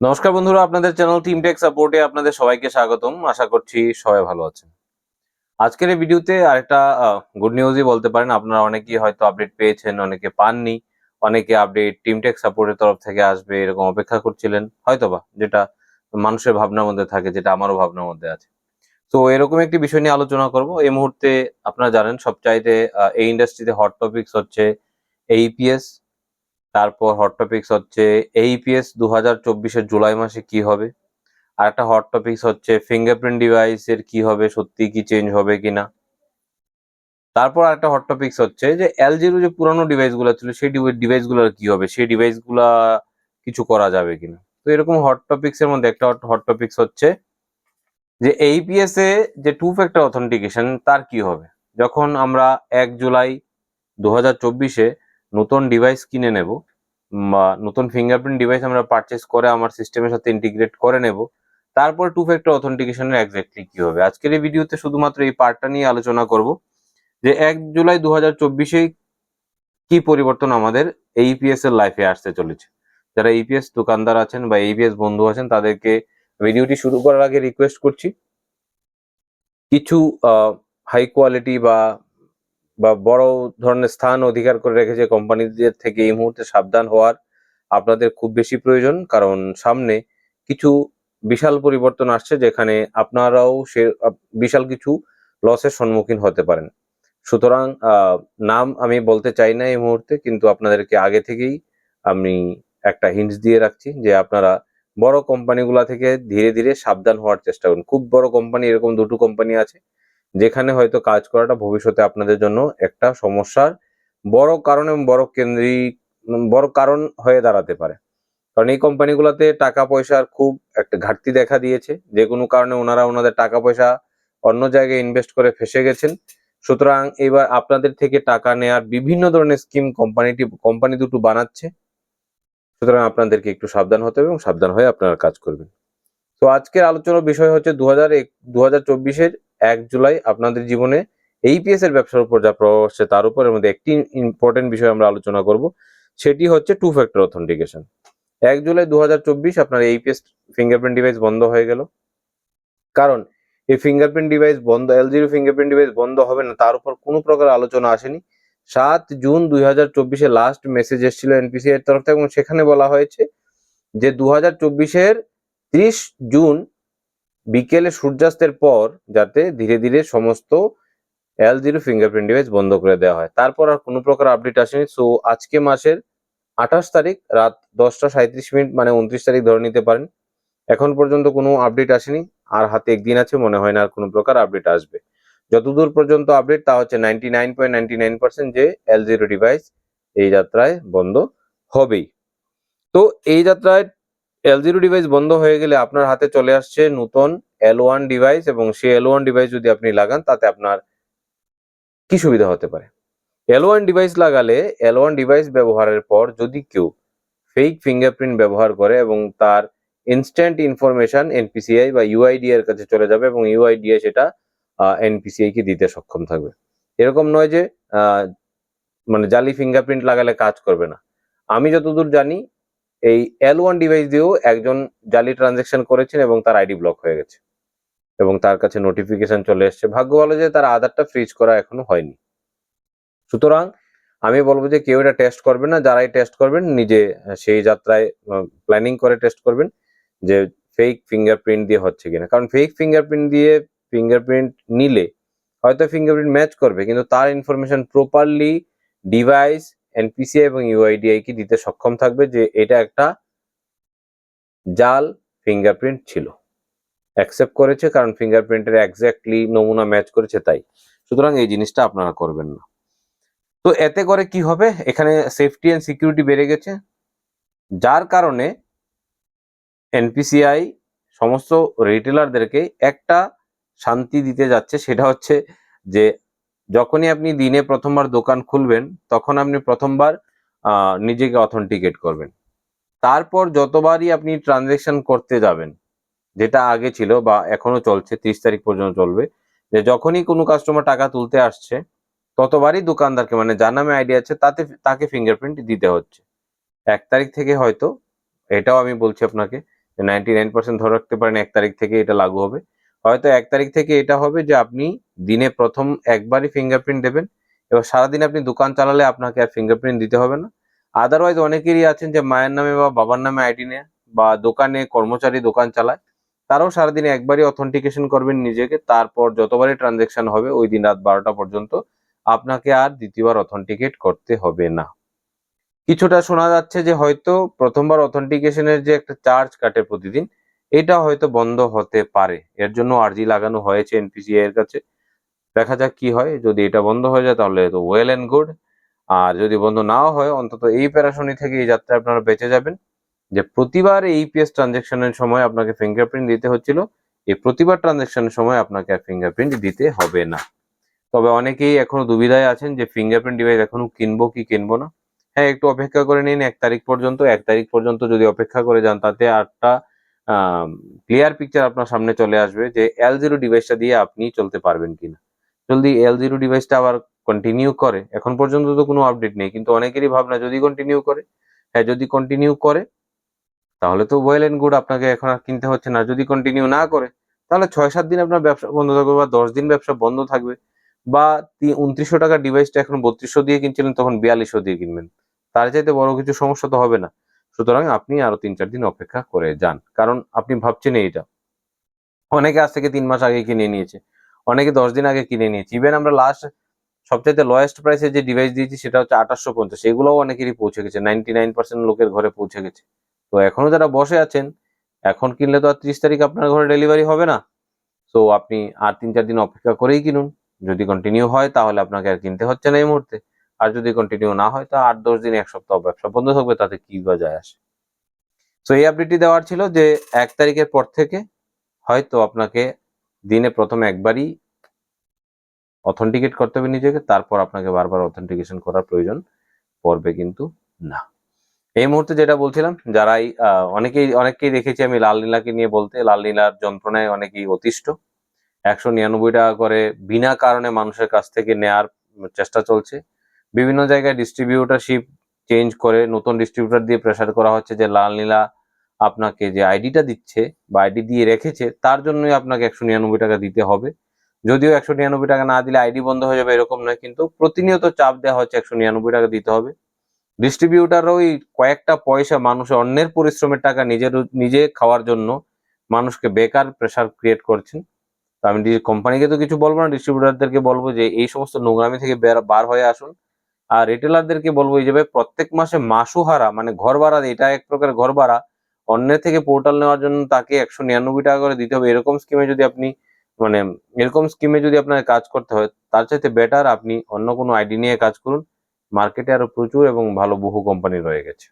নমস্কার বন্ধুরা, আপনাদের চ্যানেল টিম টেক সাপোর্টে আপনাদের সবাইকে স্বাগতম। আশা করছি সবাই ভালো আছেন। আজকের এই ভিডিওতে আরেকটা গুড নিউজই বলতে পারেন। আপনারা অনেকেই হয়তো আপডেট পেয়েছেন, অনেকে পাননি। অনেকে আপডেট টিম টেক সাপোর্টের তরফ থেকে আসবে, এরকম অপেক্ষা করছিলেন। হয়তোবা যেটা মানুষের ভাবনার মধ্যে থাকে, যেটা আমারও ভাবনার মধ্যে আছে। তো এরকম একটি বিষয় নিয়ে আলোচনা করব। এই মুহূর্তে আপনারা জানেন, সবচাইতে এই ইন্ডাস্ট্রিতে হট টপিকস হচ্ছে এইপিএস তারপর হট টপিক্স হচ্ছে এইপিএস দু হাজার চব্বিশের জুলাই মাসে কি হবে? আর একটা হট টপিক্স হচ্ছে ফিঙ্গারপ্রিন্ট ডিভাইসের কি হবে, সত্যি কি চেঞ্জ হবে কি না তারপর একটা হট টপিক্স হচ্ছে যে এলজির যে পুরানো ডিভাইসগুলো ছিল, সেই ডিভাইসগুলোর কি হবে? সেই ডিভাইসগুলা কিছু করা যাবে কিনা? তো এরকম হট টপিকস এর মধ্যে একটা হট টপিক্স হচ্ছে যে এইপিএস এ যে টু ফ্যাক্টর অথেন্টিকেশন তার কি হবে? যখন আমরা এক জুলাই দু হাজার চব্বিশে নতুন ডিভাইস কিনে নেব বা নতুন ফিঙ্গারপ্রিন্ট ডিভাইস আমরা পারচেস করে আমার সিস্টেমের সাথে ইন্টিগ্রেট করে নেব, তারপর টু ফ্যাক্টর অথেন্টিকেশনের এক্স্যাক্টলি কি হবে? আজকের এই ভিডিওতে শুধুমাত্র এই পার্টটা নিয়ে আলোচনা করব, যে এক জুলাই দু হাজার চব্বিশে কি পরিবর্তন আমাদের এইপিএস এর লাইফে আসতে চলেছে। যারা ইপিএস দোকানদার আছেন বা এইপিএস বন্ধু আছেন, তাদেরকে ভিডিওটি শুরু করার আগে রিকোয়েস্ট করছি, কিছু হাই কোয়ালিটি বা বা বড় ধরনের স্থান অধিকার করে রেখেছে কোম্পানিদের থেকে এই মুহূর্তে সাবধান হওয়ার আপনাদের খুব বেশি প্রয়োজন। কারণ সামনে কিছু বিশাল পরিবর্তন আসছে যেখানে আপনারাও সে বিশাল কিছু লসের সম্মুখীন হতে পারেন। সুতরাং নাম আমি বলতে চাই না এই মুহূর্তে, কিন্তু আপনাদেরকে আগে থেকেই আমি একটা হিন্টস দিয়ে রাখছি যে আপনারা বড় কোম্পানিগুলা থেকে ধীরে ধীরে সাবধান হওয়ার চেষ্টা করুন। খুব বড় কোম্পানি, এরকম দুটো কোম্পানি আছে যেখানে হয়তো কাজ করাটা ভবিষ্যতে আপনাদের জন্য একটা সমস্যার বড় কারণ বড় কেন্দ্রিক বড় কারণ হয়ে দাঁড়াতে পারে। কারণ এই কোম্পানিগুলোতে টাকা পয়সার খুব একটা ঘাটতি দেখা দিয়েছে। যে কোনো কারণে ওনারা ওনাদের টাকা পয়সা অন্য জায়গায় ইনভেস্ট করে ফেসে গেছেন। সুতরাং এবার আপনাদের থেকে টাকা নেয়ার বিভিন্ন ধরনের স্কিম কোম্পানিটি কোম্পানি দুটো বানাচ্ছে। সুতরাং আপনাদেরকে একটু সাবধান হতে হবে এবং সাবধান হয়ে আপনারা কাজ করবেন। তো আজকের আলোচনার বিষয় হচ্ছে দু হাজার এক দু হাজার চব্বিশের এক জুলাই আপনাদের জীবনে এইপিএস এর ব্যবসার উপর যা প্রভাব আসছে, তার উপর এর মধ্যে একটি ইম্পর্টেন্ট বিষয় আমরা আলোচনা করব। সেটি হচ্ছে টু ফ্যাক্টর অথেন্টিকেশন এক জুলাই দু হাজার চব্বিশ আপনার এইপিএস ফিঙ্গারপ্রিন্ট ডিভাইস বন্ধ হয়ে গেল। কারণ এই ফিঙ্গারপ্রিন্ট ডিভাইস বন্ধ এলজির ফিঙ্গারপ্রিন্ট ডিভাইস বন্ধ হবে না, তার উপর কোনো প্রকার আলোচনা আসেনি। সাত জুন দুই হাজার চব্বিশে লাস্ট মেসেজ এসেছিল এনপিসি এর তরফ থেকে এবং সেখানে বলা হয়েছে যে দু হাজার চব্বিশের ত্রিশ জুন বিকেলে সূর্যাস্তের পর যাতে ধীরে ধীরে সমস্ত এল জিরো ফিঙ্গারপ্রিন্ট ডিভাইস বন্ধ করে দেওয়া হয়। তারপর আর কোনো প্রকার আপডেট আসেনি। সো আজকে মাসের আঠাশ তারিখ, রাত দশটা সাঁত্রিশ মিনিট মানে উনত্রিশ তারিখ ধরে নিতে পারেন। এখন পর্যন্ত কোনো আপডেট আসেনি। আর হাতে একদিন আছে, মনে হয় না আর কোনো প্রকার আপডেট আসবে। যতদূর পর্যন্ত আপডেট তা হচ্ছে ninety nine point ninety nine percent যে এল জিরো ডিভাইস এই যাত্রায় বন্ধ হবেই। তো এই যাত্রায় এল জিরো ডিভাইস বন্ধ হয়ে গেলে আপনার হাতে চলে আসছে নতুন এল ওয়ান ডিভাইস এবং সেই এল ওয়ান ডিভাইস যদি আপনি লাগান, তাতে আপনার কি সুবিধা হতে পারে? এল ওয়ান ডিভাইস লাগালে এল ওয়ান ডিভাইস ব্যবহারের পর যদি কেউ ফেক ফিঙ্গারপ্রিন্ট ব্যবহার করে এবং তার ইনস্ট্যান্ট ইনফরমেশন এনপিসিআই বা ইউআইডি এর কাছে চলে যাবে এবং ইউআইডিএ সেটা এনপিসিআই কে দিতে সক্ষম থাকবে। এরকম নয় যে মানে জালি ফিঙ্গারপ্রিন্ট লাগালে কাজ করবে না। আমি যতদূর জানি এই এল ওয়ান ডিভাইস দিয়েও একজন জালি ট্রানজেকশন করেছেন এবং তার আইডি ব্লক হয়ে গেছে। এবং তার কাছে নোটিফিকেশন চলে এসেছে। ভাগ্য ভালো যে তার আধারটা ফ্রিজ করা এখনও হয়নি। সুতরাং আমি বলব যে কেউ এটা টেস্ট করবেন না। যারাই টেস্ট করবেন, নিজে সেই যাত্রায় প্ল্যানিং করে টেস্ট করবেন যে ফেক ফিঙ্গারপ্রিন্ট দিয়ে হচ্ছে কিনা। কারণ ফেক ফিঙ্গারপ্রিন্ট দিয়ে ফিঙ্গারপ্রিন্ট নিলে হয়তো ফিঙ্গারপ্রিন্ট ম্যাচ করবে, কিন্তু তার ইনফরমেশন প্রপারলি ডিভাইস এনপিসি এবং ইউআইডিআই কি দিতে সক্ষম থাকবে যে এটা একটা জাল ফিঙ্গারপ্রিন্ট ছিল। অ্যাকসেপ্ট করেছে কারণ ফিঙ্গারপ্রিন্টের এক্স্যাক্টলি নমুনা ম্যাচ করেছে তাই। সুতরাং এই জিনিসটা আপনারা করবেন না। তো এতে করে কি হবে? এখানে সেফটি অ্যান্ড সিকিউরিটি বেড়ে গেছে। যার কারণে এনপিসিআই সমস্ত রিটেলারদেরকে একটা শান্তি দিতে যাচ্ছে। সেটা হচ্ছে যে যখনই আপনি দিনে প্রথমবার দোকান খুলবেন, তখন আপনি প্রথমবার নিজেকে অথেন্টিকেট করবেন। তারপর যতবারই আপনি ট্রানজেকশন করতে যাবেন, যেটা আগে ছিল বা এখনও চলছে, ত্রিশ তারিখ পর্যন্ত চলবে, যে যখনই কোনো কাস্টমার টাকা তুলতে আসছে, ততবারই দোকানদারকে মানে যার নামে আইডি আছে, তাতে, তাকে ফিঙ্গারপ্রিন্ট দিতে হচ্ছে। এক তারিখ থেকে হয়তো, এটাও আমি বলছি আপনাকে নাইনটি নাইন পার্সেন্ট ধরে রাখতে পারেন, এক তারিখ থেকে এটা লাগু হবে। হয়তো এক তারিখ থেকে এটা হবে যে আপনি দিনে প্রথম একবারই ফিঙ্গারপ্রিন্ট দেবেন। এবার সারাদিন আপনি দোকান চালালে আপনাকে আর ফিঙ্গারপ্রিন্ট দিতে হবে না। আদারওয়াইজ অনেকেরই আছেন যে মায়ের নামে বা বাবার নামে আইডি নেয় বা দোকানে কর্মচারী দোকান চালায়, তারাও সারাদিনে একবারই অথেন্টিকেশন করবেন নিজেকে, তারপর যতবারই ট্রানজেকশন হবে ওই দিন রাত বারোটা পর্যন্ত আপনাকে আর দ্বিতীয়বার অথেন্টিকেট করতে হবে না। কিছুটা শোনা যাচ্ছে যে হয়তো প্রথমবার অথেন্টিকেশনের যে একটা চার্জ কাটে প্রতিদিন, এটা হয়তো বন্ধ হতে পারে। এর জন্য আর্জি লাগানো হয়েছে এনপিসিআই এর কাছে। দেখা যাক কি হয়। যদি এটা বন্ধ হয়ে যায় তাহলে তো ওয়েল এন্ড গুড আর যদি বন্ধ নাও হয়, অন্তত এই প্যারাশনি থেকে এই যাত্রায় আপনারা বেঁচে যাবেন। যে প্রতিবার এই ইপিএস ট্রানজেকশনের সময় আপনাকে ফিঙ্গারপ্রিন্ট দিতে হচ্ছিল, এই প্রতিবার ট্রানজেকশনের সময় আপনাকে আর ফিঙ্গারপ্রিন্ট দিতে হবে না। তবে অনেকেই এখনও দুবিধায় আছেন যে ফিঙ্গারপ্রিন্ট ডিভাইস এখনও কিনবো কি কিনবো না। হ্যাঁ একটু অপেক্ষা করে নিন, এক তারিখ পর্যন্ত, এক তারিখ পর্যন্ত যদি অপেক্ষা করে যান, তাতে আটটা ক্লিয়ার পিকচার আপনার সামনে চলে আসবে যে এল জিরো ডিভাইসটা দিয়ে আপনি চলতে পারবেন কিনা। যদি এল জিরো ডিভাইসটা আবার কন্টিনিউ করে। এখন পর্যন্ত তো কোনো আপডেট নেই, কিন্তু অনেকেরই ভাবনা, যদি কন্টিনিউ করে হ্যাঁ যদি কন্টিনিউ করে, তাহলে তো ওয়েল এন্ড গুড আপনাকে এখন আর কিনতে হচ্ছে না। যদি কন্টিনিউ না করে, তাহলে ছয় সাত দিন আপনার ব্যবসা বন্ধ থাকবে বা দশ দিন ব্যবসা বন্ধ থাকবে বা উনত্রিশশো টাকার ডিভাইসটা এখন বত্রিশশো দিয়ে কিনছিলেন, তখন বিয়াল্লিশশো দিয়ে কিনবেন। তার চাইতে বড় কিছু সমস্যা তো হবে না। সুতরাং আপনি আরও তিন চার দিন অপেক্ষা করে যান, কারণ আপনি ভাবছেন এইটা অনেকে আজ থেকে তিন মাস আগে কিনে নিয়েছে। অনেকে দশ দিন আগে কিনে নিয়েছে। ইভেন আমরা লাস্ট সবচাইতে লোয়েস্ট প্রাইসে যে ডিভাইস দিয়েছি সেটা হচ্ছে আঠাশশো পঞ্চাশ। এগুলোও অনেকেরই পৌঁছে গেছে। নাইনটি নাইন পার্সেন্ট লোকের ঘরে পৌঁছে গেছে। তো এখনও যারা বসে আছেন, এখন কিনলে তো আর ত্রিশ তারিখ আপনার ঘরে ডেলিভারি হবে না। তো আপনি আর তিন চার দিন অপেক্ষা করেই কিনুন। যদি কন্টিনিউ হয়, তাহলে আপনাকে আর কিনতে হচ্ছে না এই মুহূর্তে। আর যদি কন্টিনিউ না হয়, তা আট দশ দিন, এক সপ্তাহ ব্যবসা বন্ধ থাকবে, তাতে কি বা যায় আসে। তো এই আপডেটটি দেওয়ার ছিল যে এক তারিখের পর থেকে হয়তো আপনাকে দিনে প্রথম একবারই অথেন্টিকেট করতে হবে নিজেকে, তারপর আপনাকে বারবার অথেন্টিকেশন করার প্রয়োজন পড়বে কিন্তু না। এই মুহূর্তে যেটা বলছিলাম, যারাই অনেকেই, অনেককেই দেখেছি আমি লাল নীলাকে নিয়ে বলতে, লাল নীলার যন্ত্রণায় অনেকেই অতিষ্ঠ। একশো নিরানব্বই টাকা করে বিনা কারণে মানুষের কাছ থেকে নেয়ার চেষ্টা চলছে। বিভিন্ন জায়গায় ডিস্ট্রিবিউটারশিপ চেঞ্জ করে নতুন ডিস্ট্রিবিউটার দিয়ে প্রেসার করা হচ্ছে যে লাল নীলা আপনাকে যে আইডিটা দিচ্ছে বা আইডি দিয়ে রেখেছে, তার জন্যই আপনাকে একশো নিরানব্বই টাকা দিতে হবে। যদিও একশো নিরানব্বই টাকা না দিলে আইডি বন্ধ হয়ে যাবে এরকম নয়, কিন্তু প্রতিনিয়ত চাপ দেওয়া হচ্ছে একশো নিরানব্বই টাকা দিতে হবে। ডিস্ট্রিবিউটাররা ওই কয়েকটা পয়সা মানুষের অন্যের পরিশ্রমের টাকা নিজের, নিজে খাওয়ার জন্য মানুষকে বেকার প্রেসার ক্রিয়েট করছেন। তো আমি কোম্পানিকে তো কিছু বলব না ডিস্ট্রিবিউটারদেরকে বলব যে এই সমস্ত নোংরামি থেকে বার হয়ে আসুন। আর রিটেলারদেরকে বলব এই যে প্রত্যেক মাসে মাসুহারা মানে ঘর ভাড়া এটা এক প্রকার ঘর ভাড়া অন্যের থেকে পোর্টাল নেওয়ার জন্য তাকে একশো নিরানব্বই টাকা করে দিতে হবে। এরকম স্কিমে যদি আপনি মানে এরকম স্কিমে যদি আপনাকে কাজ করতে হয়, তার চাইতে বেটার আপনি অন্য কোনো আইডি নিয়ে কাজ করুন। মার্কেটে আরও প্রচুর এবং ভালো বহু কোম্পানি রয়ে গেছে।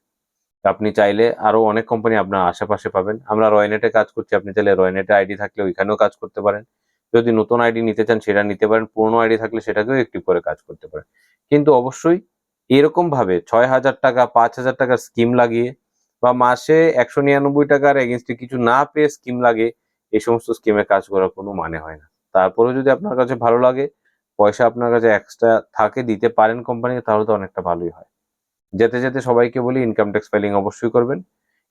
আপনি চাইলে আরও অনেক কোম্পানি আপনার আশেপাশে পাবেন। আমরা রয়নেটে কাজ করছি। আপনি চাইলে রয়নেটে আইডি থাকলে ওইখানেও কাজ করতে পারেন। যদি নতুন আইডি নিতে চান, সেটা নিতে পারেন। পুরনো আইডি থাকলে সেটাকেও একটিভ করে কাজ করতে পারেন। কিন্তু অবশ্যই এরকম ভাবে ছয় হাজার টাকা, পাঁচ হাজার টাকা স্কিম লাগিয়ে বা মাসে একশো নিরানব্বই টাকার এগেনস্টে কিছু না পেয়ে স্কিম লাগে, এই সমস্ত স্কিমে কাজ করার কোনো মানে হয় না। তারপরে যদি আপনার কাছে ভালো লাগে, পয়সা আপনার কাছে এক্সট্রা থাকে, দিতে পারেন কোম্পানিকে তাহলে তো অনেকটা ভালোই হয়। যেতে যেতে সবাইকে বলি ইনকাম ট্যাক্স ফাইলিং অবশ্যই করবেন।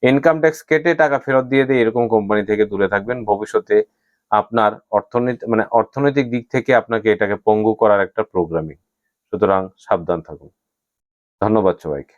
ইনকাম ট্যাক্স কেটে টাকা ফেরত দিয়ে দিয়ে এরকম কোম্পানি থেকে দূরে থাকবেন। ভবিষ্যতে আপনার অর্থনীতি মানে অর্থনৈতিক দিক থেকে আপনাকে এটাকে পঙ্গু করার একটা প্রোগ্রামিং সুতরাং সাবধান থাকুন। ধন্যবাদ সবাইকে।